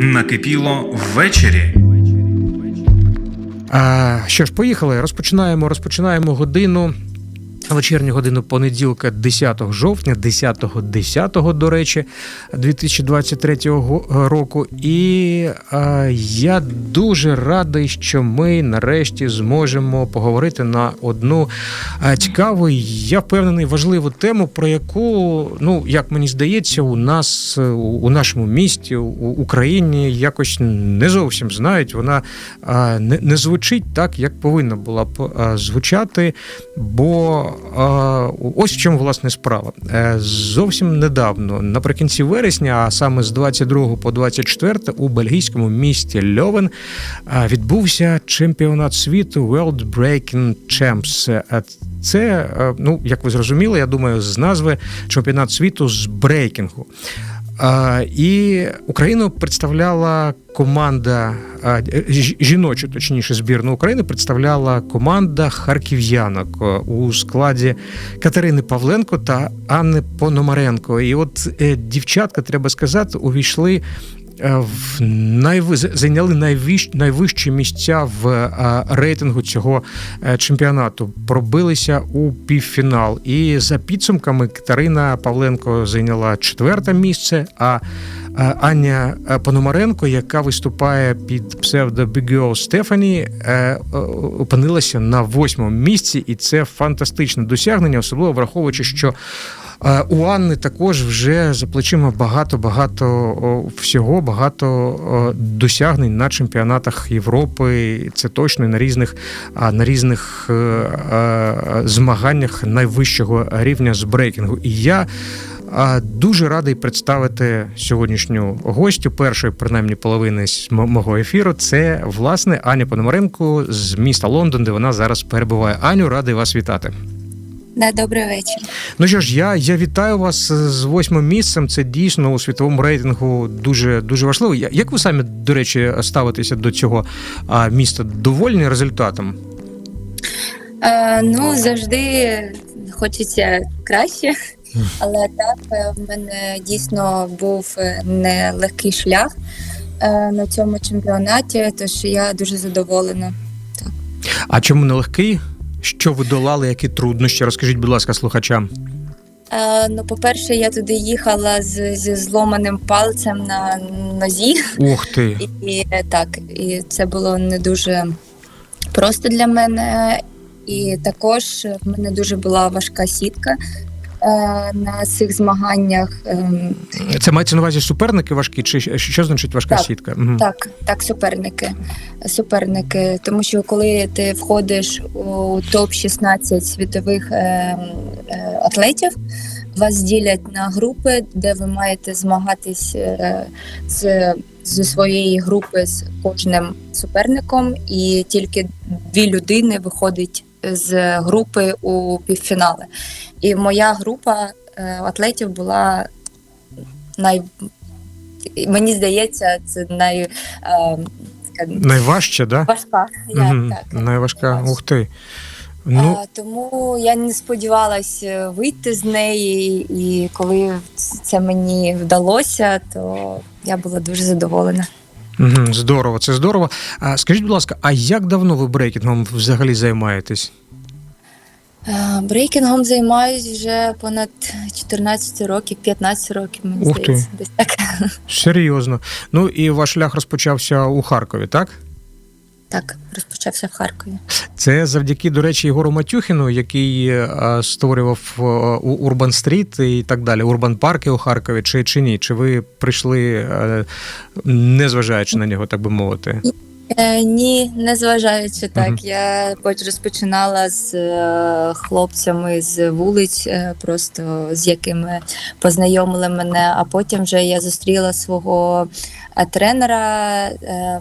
Накипіло ввечері. А, що ж, поїхали. Розпочинаємо. Розпочинаємо годину. Вечірню годину понеділка, 10 жовтня, 10-го, 10-го, до речі, 2023 го- року. І а, я дуже радий, що ми нарешті зможемо поговорити на одну цікаву, я впевнений, важливу тему, про яку, ну як мені здається, у нас е, у, нашому місті, у Україні якось не зовсім знають. Вона не, звучить так, як повинна була б звучати. Бо ось в чому власне справа. Е, Зовсім недавно, наприкінці вересня, а саме з 22 по 24 у бельгійському місті Льовен відбувся чемпіонат світу World Breaking Champs. Е, Це, е, ну як ви зрозуміли, я думаю, з назви чемпіонат світу з брейкінгу. І Україну представляла команда жіночу, точніше, збірну України представляла команда харків'янок е, у складі Катерини Павленко та Анни Пономаренко. І от е, дівчатка, треба сказати, увійшли. Е, найви... зайняли найвищ... найвищі місця в е, рейтингу цього е, чемпіонату. Пробилися у півфінал. І за підсумками Катерина Павленко зайняла четверте місце. А Аня Пономаренко, яка виступає під псевдо Girl Стефані, опинилася на восьмому місці, і це фантастичне досягнення, особливо враховуючи, що. У Анни також вже за плечима багато багато всього, багато досягнень на чемпіонатах Європи. Це точно на різних на різних е, е, змаганнях найвищого рівня з брейкінгу. І я дуже радий представити сьогоднішню гостю першої, принаймні, половини мого ефіру. Це власне Аня Пономаренко з міста Лондон, де вона зараз перебуває. Аню, радий вас вітати. Да, добрий вечір. Ну що ж, я, я вітаю вас з восьмим місцем. Це дійсно у світовому рейтингу дуже дуже важливо. Як ви самі, до речі, ставитеся до цього міста? Довольні результатом? Е, ну, завжди хочеться краще, але так, е, в мене дійсно був нелегкий шлях е, на цьому чемпіонаті, тож я дуже задоволена. А чому нелегкий? Що ви долали, які труднощі? Розкажіть, будь ласка, слухачам. Е, ну, по-перше, я туди їхала з, зі зломаним пальцем на нозі. Ух ти! І е, так, і це було не дуже просто для мене. І також в мене дуже була важка сітка на цих змаганнях. Ем, Це мається на увазі суперники важкі, чи що значить важка Так, сітка? Так, так, суперники. Суперники. Тому що коли ти входиш у топ 16 світових е, е, атлетів, вас ділять на групи, де ви маєте змагатись е, з, зі своєї групи з кожним суперником, і тільки дві людини виходять з групи у півфінали. І моя група е, атлетів була най мені здається, це най е, Найважче, да? важка. Я, Мгм. так, Найважка. найважче. Ух ти. Ну, а, тому я не сподівалася вийти з неї, і коли це мені вдалося, то я була дуже задоволена. Здорово, це здорово. А скажіть, будь ласка, а як давно ви брейкінгом взагалі займаєтесь? Е, Брейкінгом займаюсь вже понад 14 років, 15 років, мені Ух ти. здається. Десь так. Серйозно. Ну і ваш шлях розпочався у Харкові, так? Так, розпочався в Харкові. Це завдяки, до речі, Єгору Матюхіну, який е, створював е, Урбан Стріт і так далі, Урбан Парки у Харкові, чи, чи ні? Чи ви прийшли, е, незважаючи на нього, так би мовити? Е, ні, незважаючи так. Мгм. Я поч- розпочинала з е, хлопцями з вулиць, е, просто з якими познайомили мене. А потім вже я зустріла свого тренера. ем, е,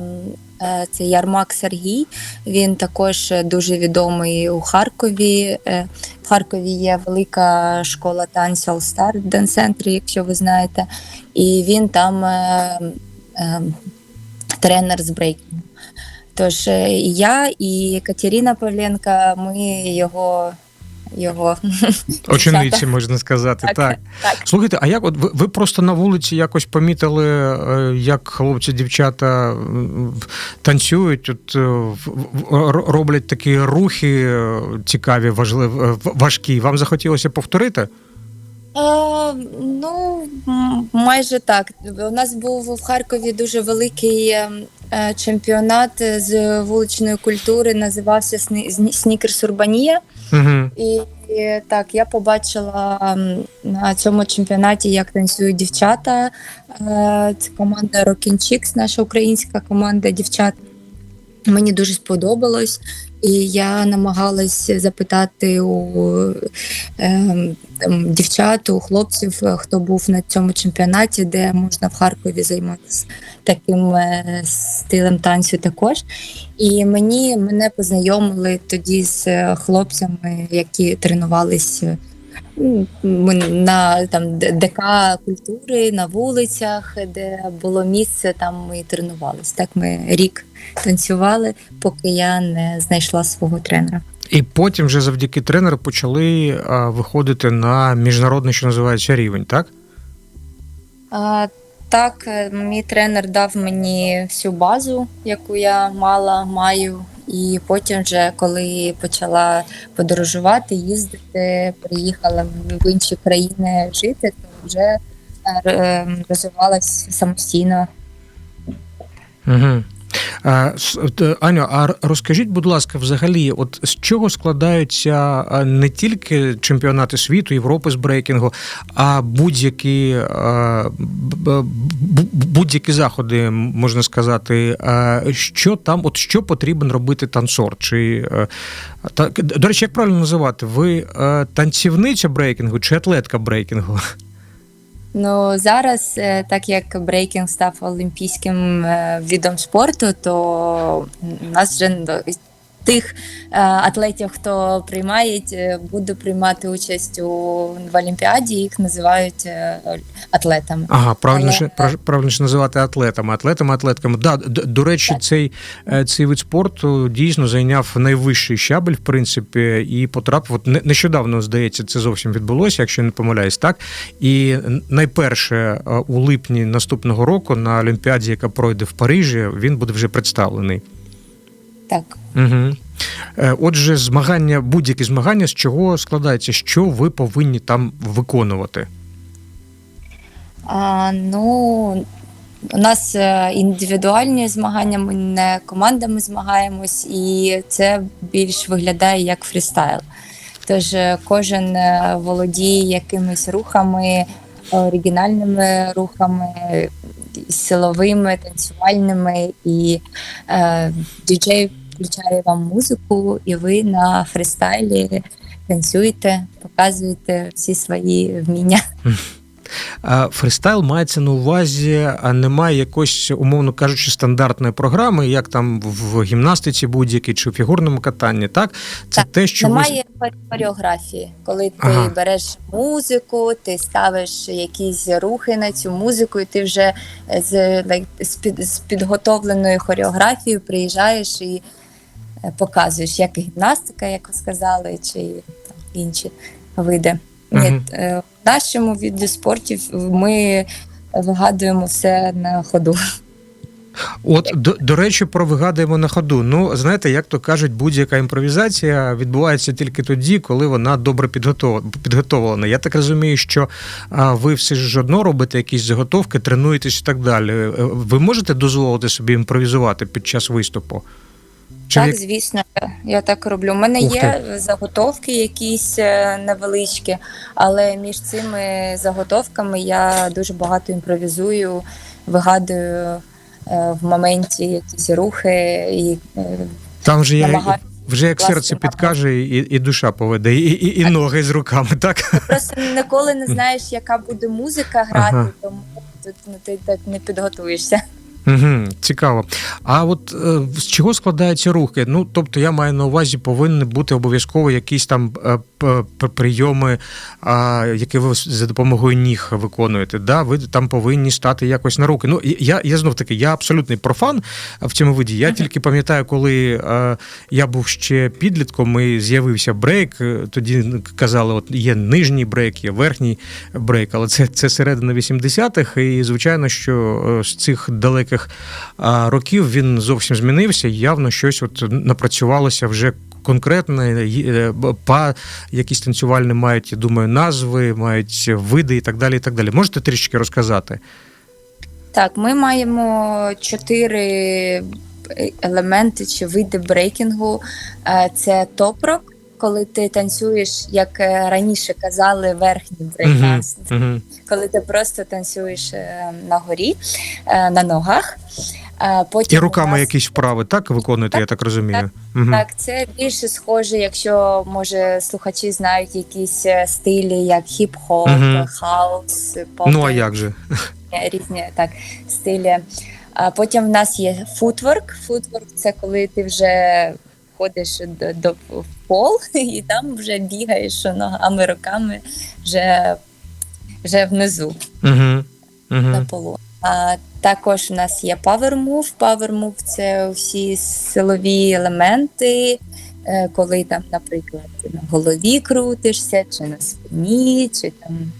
Це Ярмак Сергій. Він також дуже відомий у Харкові. Е, В Харкові є велика школа танцю All Star в Ден-центрі, якщо ви знаєте. І він там е, е, тренер з брейкінгу. Тож е, я і Катерина Павленка, ми його його Очениці, можна сказати. Так. Так, так. Слухайте, а як от ви, ви просто на вулиці якось помітили, е, як хлопці, дівчата танцюють, от е, роблять такі рухи е, цікаві, важливі, е, важкі. Вам захотілося повторити? Е, ну, майже так. У нас був в Харкові дуже великий е, е, чемпіонат з вуличної культури, називався Сні- Сні- Снікерс Урбанія. І, і так, я побачила на цьому чемпіонаті, як танцюють дівчата. Е, Це команда Рокінчікс, наша українська команда дівчат. Мені дуже сподобалось, і я намагалась запитати у е, там, дівчат, у хлопців, е, хто був на цьому чемпіонаті, де можна в Харкові займатися таким е, стилем танцю також. І мені мене познайомили тоді з е, хлопцями, які тренувалися на там ДК культури на вулицях, де було місце, там ми тренувалися. Так ми рік танцювали, поки я не знайшла свого тренера. І потім вже завдяки тренеру почали а, виходити на міжнародний, що називається рівень, так? А, так, мій тренер дав мені всю базу, яку я мала, маю. І потім, вже коли почала подорожувати, їздити, приїхала в інші країни жити, то вже е, розвивалась самостійно. Угу. Е, Аню, а розкажіть, будь ласка, взагалі, от з чого складаються не тільки чемпіонати світу, Європи з брейкінгу, а будь-які, будь-які заходи, можна сказати, що там, от що потрібен робити танцор? Чи, е, та, до речі, як правильно називати? Ви е, танцівниця брейкінгу чи атлетка брейкінгу? Ну зараз, е, так як брейкінг став олімпійським відом видом спорту, то у нас вже тих е, атлетів, хто приймає, е, буде приймати участь у в Олімпіаді, їх називають е, атлетами. Ага, правильно ж прав- правильно ж називати атлетами, атлетами, атлетками. Да, до речі, Так. цей, цей вид спорту дійсно зайняв найвищий щабель, в принципі, і потрапив. От не- нещодавно, здається, це зовсім відбулося, якщо не помиляюсь, так. І найперше у липні наступного року на Олімпіаді, яка пройде в Парижі, він буде вже представлений. Так. Угу. Отже, змагання, будь-які змагання, з чого складається, що ви повинні там виконувати? А, ну, у нас е, індивідуальні змагання, ми не командами змагаємось, і це більш виглядає як фрістайл. Тож е, кожен володіє якимись рухами, оригінальними рухами, силовими, танцювальними, і е, діджей включає вам музику, і ви на фристайлі танцюєте, показуєте всі свої вміння. Фристайл мається на увазі, а немає якоїсь, умовно кажучи, стандартної програми, як там в гімнастиці будь-якій чи в фігурному катанні. Так, це Так, те, що Немає хор- хореографії, коли ти Ага. береш музику, ти ставиш якісь рухи на цю музику, і ти вже з, з, під, з підготовленою хореографією приїжджаєш і е, показуєш, як гімнастика, як ви сказали, чи там, інші види. Ні, е, в нашому віді спортів ми вигадуємо все на ходу. От до, до речі, про вигадуємо на ходу. Ну, знаєте, як то кажуть, будь-яка імпровізація відбувається тільки тоді, коли вона добре підготовлена. підготовлена. Я так розумію, що а, ви все ж одно робите якісь заготовки, тренуєтесь і так далі. Е, Ви можете дозволити собі імпровізувати під час виступу? Чи Так, звісно, я так роблю. У мене Ух є заготовки якісь е, невеличкі, але між цими заготовками я дуже багато імпровізую, вигадую е, в моменті якісь рухи і е, Там же я вже як власне серце підкаже, і, і душа поведе, і, і, і ноги з руками, так? просто ніколи не знаєш, яка буде музика грати, Ага. тому тут ну, ти так не підготуєшся. Угу, цікаво. А от е, з чого складаються рухи? Ну, тобто, я маю на увазі, повинні бути обов'язково якісь там е, прийоми, які ви за допомогою ніг виконуєте. Да, ви там повинні стати якось на руки. Ну я, я знов таки, я абсолютний профан в цьому виді. Я тільки пам'ятаю, коли я був ще підлітком, і з'явився брейк. е, Тоді казали, от є нижній брейк, є верхній брейк, але це, це середина 80-х, і звичайно, що е, з цих далеких років він зовсім змінився. Явно щось от напрацювалося вже конкретне. Е, Па якісь танцювальні мають, я думаю, назви, мають види і так далі. І так далі. Можете трішки розказати? Так, ми маємо чотири елементи чи види брейкінгу. Е, Це топрок, коли ти танцюєш, як е, раніше казали, верхній брейкданс. Угу. коли ти просто танцюєш е, на горі, е, на ногах. Потім І руками нас- якісь вправи так виконуєте, я так розумію. Угу. Так, це більше схоже, якщо може слухачі знають якісь е, стилі, як хіп-хоп, Мгм. хаус, поп, Ну а як же? різні так стилі. А потім в нас є футворк. Футворк це коли ти вже ходиш до, до в пол і там вже бігаєш ногами, руками вже, вже внизу. Угу. Угу. на полу. Також у нас є Power Move. Power Move – це всі силові елементи, е, коли там, наприклад, на голові крутишся, чи на спині, чи там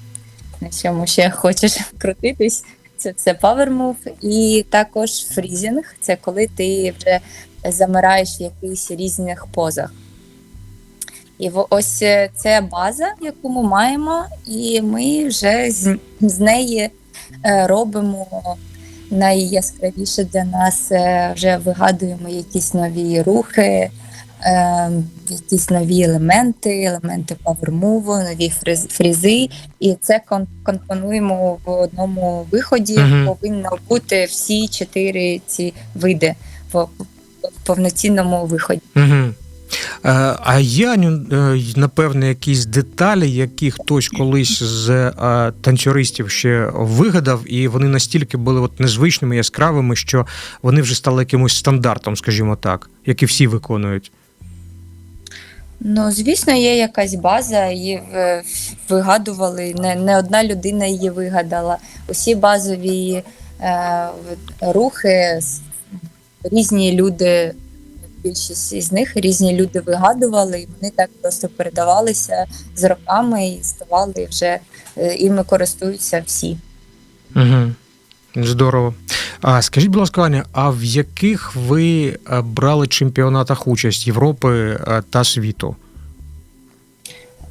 на чому ще хочеш крутитись. Це, це Power Move. І також фрізінг це коли ти вже замираєш в якихось різних позах. І ось е, це база, яку ми маємо, і ми вже з, з неї робимо найяскравіше для нас, е, вже вигадуємо якісь нові рухи, е, якісь нові елементи, елементи павермуву, нові фрізи. І це компонуємо в одному виході. Мгм. Повинно бути всі чотири ці види в повноцінному виході. Угу. А є е, напевне, якісь деталі, які хтось колись з е, танцюристів ще вигадав, і вони настільки були от незвичними, яскравими, що вони вже стали якимось стандартом, скажімо так, які всі виконують. Ну, звісно, є якась база, її е, вигадували. Не, не одна людина її вигадала. Усі базові е, рухи, різні люди, більшість із них різні люди вигадували, і вони так просто передавалися з роками і ставали вже е, іми користуються всі. Угу. Здорово. А скажіть, будь ласка, Аня, а в яких ви е, брали чемпіонатах участь Європи е, та світу?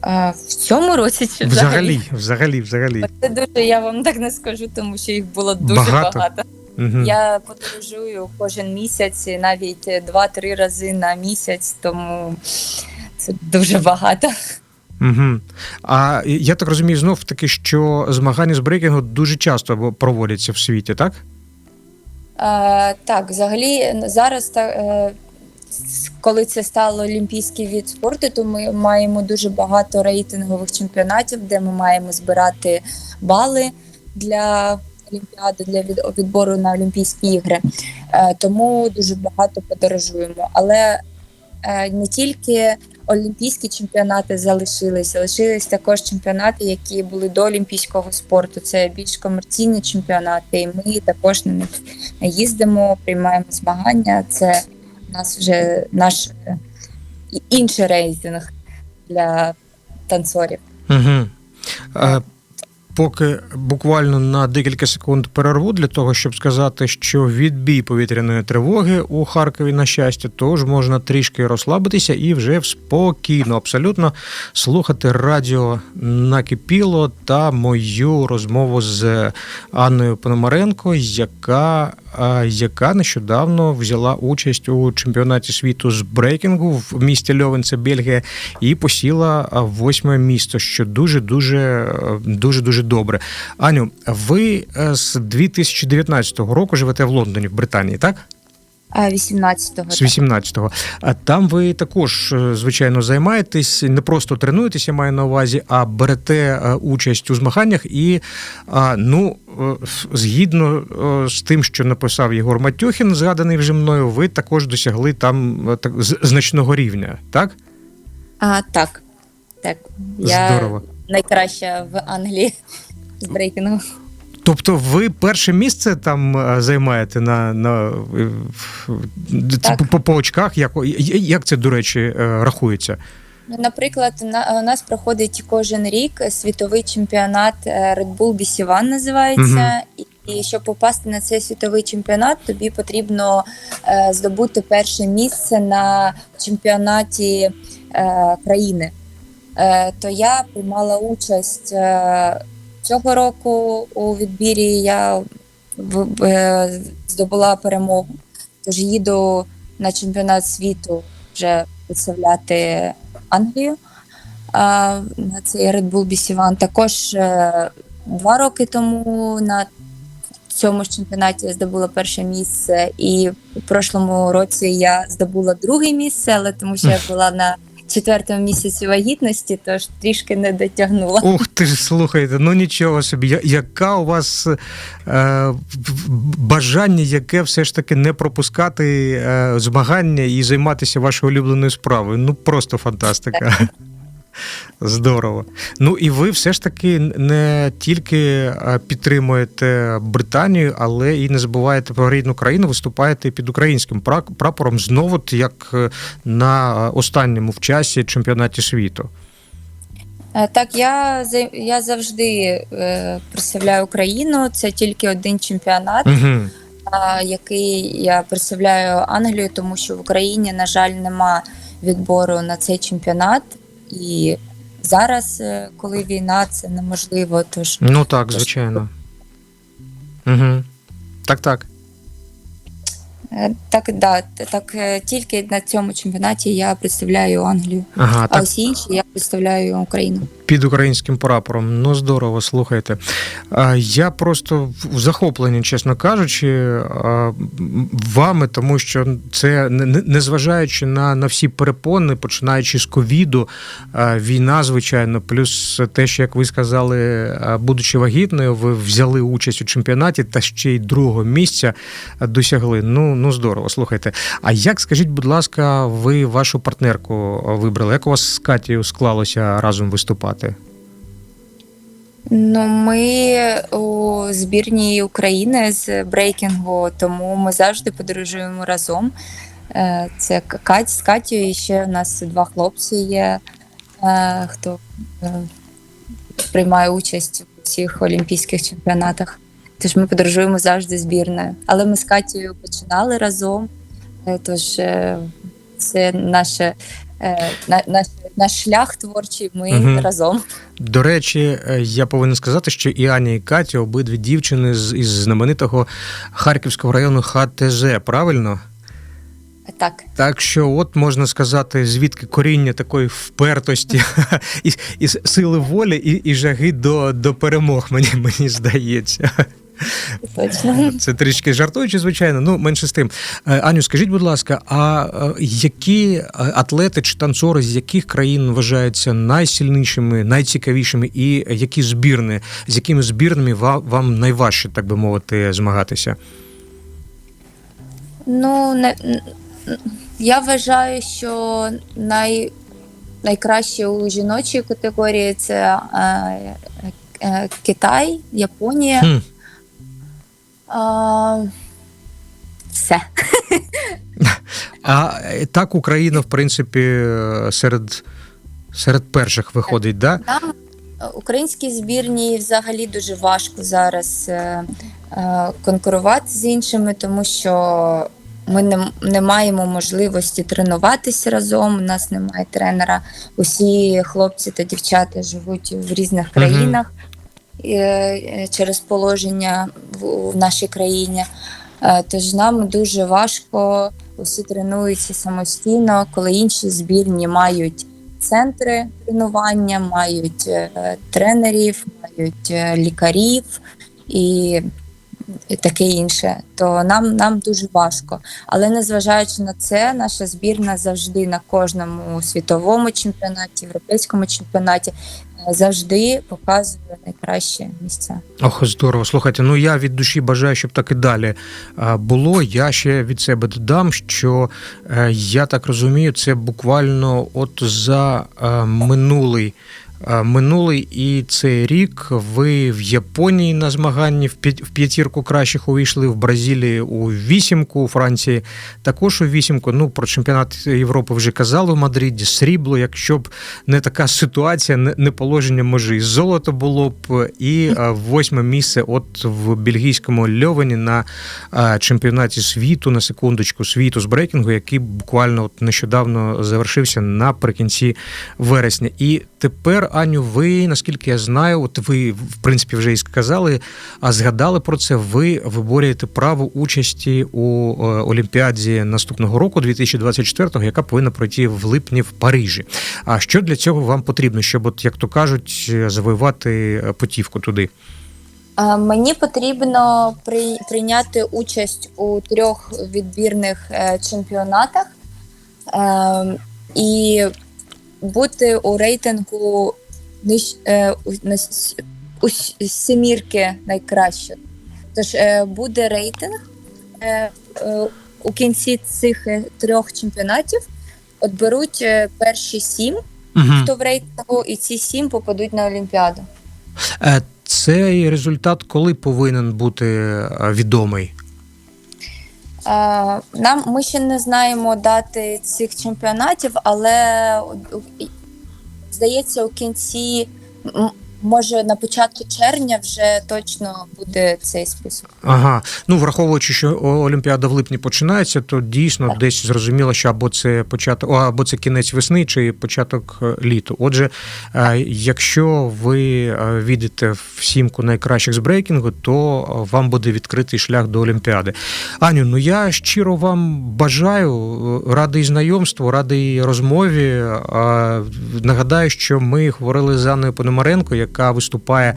А в цьому році чи Взагалі, взагалі, взагалі. Це дуже я вам так не скажу, тому що їх було дуже Багато? багато. Угу. Я подорожую кожен місяць, навіть два-три рази на місяць, тому це дуже багато. Угу. А я так розумію, знов таки, що змагання з брейкінгу дуже часто проводяться в світі, так? Е, так, взагалі зараз та, е, коли це стало олімпійський від спорту, то ми маємо дуже багато рейтингових чемпіонатів, де ми маємо збирати бали для олімпіади, для від, відбору на Олімпійські ігри. Е, тому дуже багато подорожуємо. Але е, не тільки олімпійські чемпіонати залишилися, лишились також чемпіонати, які були до олімпійського спорту. Це більш комерційні чемпіонати, і ми також на них їздимо, приймаємо змагання. Це нас вже наш е, інший рейтинг для танцорів. Угу. Поки буквально на декілька секунд перерву для того, щоб сказати, що відбій повітряної тривоги у Харкові, на щастя, тож можна трішки розслабитися і вже спокійно, абсолютно слухати радіо накипіло та мою розмову з Анною Пономаренко, яка, яка нещодавно взяла участь у чемпіонаті світу з брейкінгу в місті Льовен, це Бельгія, і посіла восьме місто, що дуже дуже дуже дуже добре. Аню, ви е, з 2019 року живете в Лондоні, в Британії, так? А 18-го. З 18-го. А там ви також, е, звичайно, займаєтесь, не просто тренуєтеся, маю на увазі, а берете е, участь у змаганнях. І ну, е, згідно е, з тим, що написав Єгор Матюхін, згаданий вже мною, ви також досягли там е, так, значного рівня, так? А, так. Так, я Здорово. найкраща в Англії з брейкінгу. Тобто, ви перше місце там е, займаєте на, на е, Так. по, по очках? Як, як це, до речі, е, рахується? Ну, Наприклад, на, у нас проходить кожен рік світовий чемпіонат е, Red Bull BC One називається. І, і щоб попасти на цей світовий чемпіонат, тобі потрібно е, здобути перше місце на чемпіонаті е, країни. Е, то я приймала участь е, цього року у відбірі. Я в, в- е, здобула перемогу. Тож їду на чемпіонат світу вже представляти Англію. На цей Red Bull BC One. Також е, два роки тому на цьому ж чемпіонаті я здобула перше місце, і в прошлому році я здобула друге місце, але тому що я була на четвертому місяці вагітності, тож трішки не дотягнула. Ух ти ж слухайте, ну нічого собі. Я- Яка у вас е, бажання, яке все ж таки не пропускати е, змагання і займатися вашою улюбленою справою? Ну просто фантастика. Здорово. Ну і ви все ж таки не тільки е, підтримуєте Британію, але і не забуваєте про рідну країну, виступаєте під українським пра- прапором знову як е, на останньому в часі чемпіонаті світу. Е, Так, я я завжди е, представляю Україну. Це тільки один чемпіонат. Угу. який я представляю Англію, тому що в Україні, на жаль, нема відбору на цей чемпіонат. І зараз, е, коли війна, це неможливо. Тож Ну так, звичайно. Угу. Так, так. Е, так, да, так е, тільки на цьому чемпіонаті я представляю Англію, Ага, а так усі інші я представляю Україну. під українським прапором. Ну здорово, слухайте. Я просто в захопленні, чесно кажучи, вами, тому що це не- не- незважаючи на, на всі перепони, починаючи з ковіду, війна, звичайно, плюс те, що як ви сказали, будучи вагітною, ви взяли участь у чемпіонаті та ще й другого місця досягли. Ну, ну здорово, слухайте. А як скажіть, будь ласка, ви вашу партнерку вибрали? Як у вас з Катією склалося разом виступати? Ну, ми у збірній України з брейкінгу, тому ми завжди подорожуємо разом. Е, Це Кать з Катєю, і ще у нас два хлопці є, е, хто е, приймає участь у всіх олімпійських чемпіонатах. Тож ми подорожуємо завжди збірною. Але ми з Катєю починали разом. е, Тож е, це наше, е, на- наш, наш шлях творчий. Ми Мгм. разом. До речі, я повинен сказати, що і Аня, і Катя обидві дівчини з із знаменитого Харківського району ХТЗ, правильно? Так. Так що, от можна сказати, звідки коріння такої впертості і, і сили волі, і, і жаги до, до перемог, мені, мені здається. Точно. Це трішки жартуючи, звичайно. Ну, менше з тим. Е, Аню, скажіть, будь ласка, а е, які е, атлети чи танцори з яких країн вважаються найсильнішими, найцікавішими, і які збірні, з якими збірними вам найважче, так би мовити, змагатися? Ну, не, я вважаю, що най, найкраще у жіночій категорії це е, е, Китай, Японія. Хм. А, все. А так Україна, в принципі, серед, серед перших виходить, да? Нам українській збірні взагалі дуже важко зараз е, е, конкурувати з іншими, тому що ми не, не маємо можливості тренуватися разом. У нас немає тренера. Усі хлопці та дівчата живуть в різних країнах через положення в, нашій країні. Е, Тож нам дуже важко, усі тренуються самостійно, коли інші збірні мають центри тренування, мають е, тренерів, мають е, лікарів, і таке інше, то нам, нам дуже важко. Але незважаючи на це, наша збірна завжди на кожному світовому чемпіонаті, європейському чемпіонаті е, завжди показує найкращі місця. Ох, здорово. Слухайте, ну я від душі бажаю, щоб так і далі було. Я ще від себе додам, що е, я так розумію, це буквально от за е, минулий. Минулий і цей рік ви в Японії на змаганні в п'ятірку кращих увійшли, в Бразилії у вісімку, у Франції також у вісімку. Ну про чемпіонат Європи вже казали в Мадриді. Срібло, якщо б не така ситуація, не, положення може і золото було б, і восьме місце, от в бельгійському Льовені на чемпіонаті світу, на секундочку, світу з брейкінгу, який буквально от нещодавно завершився наприкінці вересня. І тепер, Аню, ви, наскільки я знаю, от ви в принципі вже і сказали, а згадали про це. Ви виборюєте право участі у е, Олімпіаді наступного року, 2024-го, яка повинна пройти в липні в Парижі. А що для цього вам потрібно, щоб, от як то кажуть, завоювати е, путівку туди? Мені потрібно прийняти участь у трьох відбірних е, чемпіонатах е, і бути у рейтингу ниж, е, у, на с- у с- семірки найкраще. Тож е, буде рейтинг е, е, у кінці цих е, трьох чемпіонатів. От беруть е, перші сім, Угу. хто в рейтингу, і ці сім попадуть на Олімпіаду. Е, Цей результат коли повинен бути е, відомий? Е, Нам ми ще не знаємо дати цих чемпіонатів, але здається, у кінці, може на початку червня вже точно буде цей список. Ага, ну враховуючи, що Олімпіада в липні починається, то дійсно десь зрозуміло, що або це початок, або це кінець весни, чи початок е, літу. Отже, е, якщо ви е, відете в сімку найкращих з брейкінгу, то вам буде відкритий шлях до Олімпіади. Аню, ну я щиро вам бажаю, радий знайомству, радий розмові. Нагадаю, що ми говорили з Анною Пономаренко, яка виступає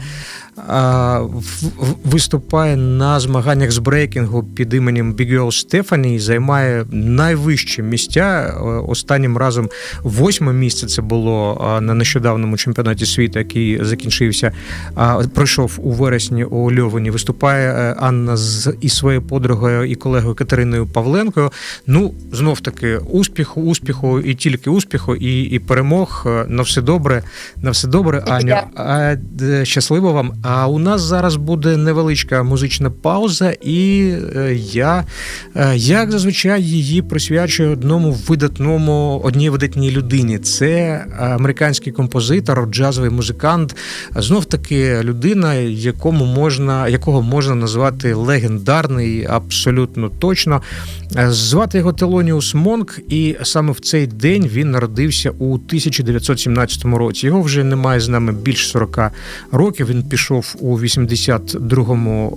виступає на змаганнях з брейкінгу під іменем Big Girl Стефані і займає найвищі місця. Е, Останнім разом восьме місце це було на нещодавному чемпіонаті світу, який закінчився, пройшов у вересні у Льовені. Виступає е, Анна з із своєю подругою і колегою Катериною Павленкою. Ну, знов таки, успіху, успіху і тільки успіху, і, і перемог. Е, На все добре, на все добре, Аню. А, щасливо вам. А у нас зараз буде невеличка музична пауза, і е, я, е, як зазвичай, її присвячую одному видатному, одній видатній людині. Це американський композитор, джазовий музикант. Знов таки людина, якому можна, якого можна назвати легендарний, абсолютно точно. Е, Звати його Телоніус Монк, і саме в цей день він народився у 1917 році. Його вже немає з нами більш 40 років. Він пішов у 82-му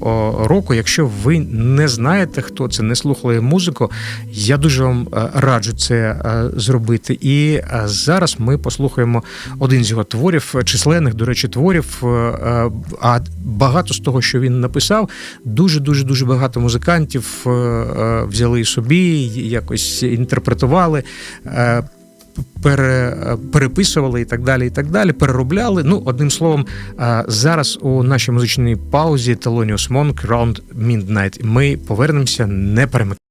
року. Якщо ви не знаєте, хто це, не слухали музику, я дуже вам е, раджу це е, зробити. І е, зараз ми послухаємо один з його творів, е, численних, до речі, творів. е, е, А багато з того, що він написав, дуже дуже дуже багато музикантів е, е, взяли собі, якось інтерпретували. Пере, переписували і так далі, і так далі, переробляли. Ну, одним словом, зараз у нашій музичній паузі Thelonious Монк Round Midnight. Ми повернемося, не перемикайте.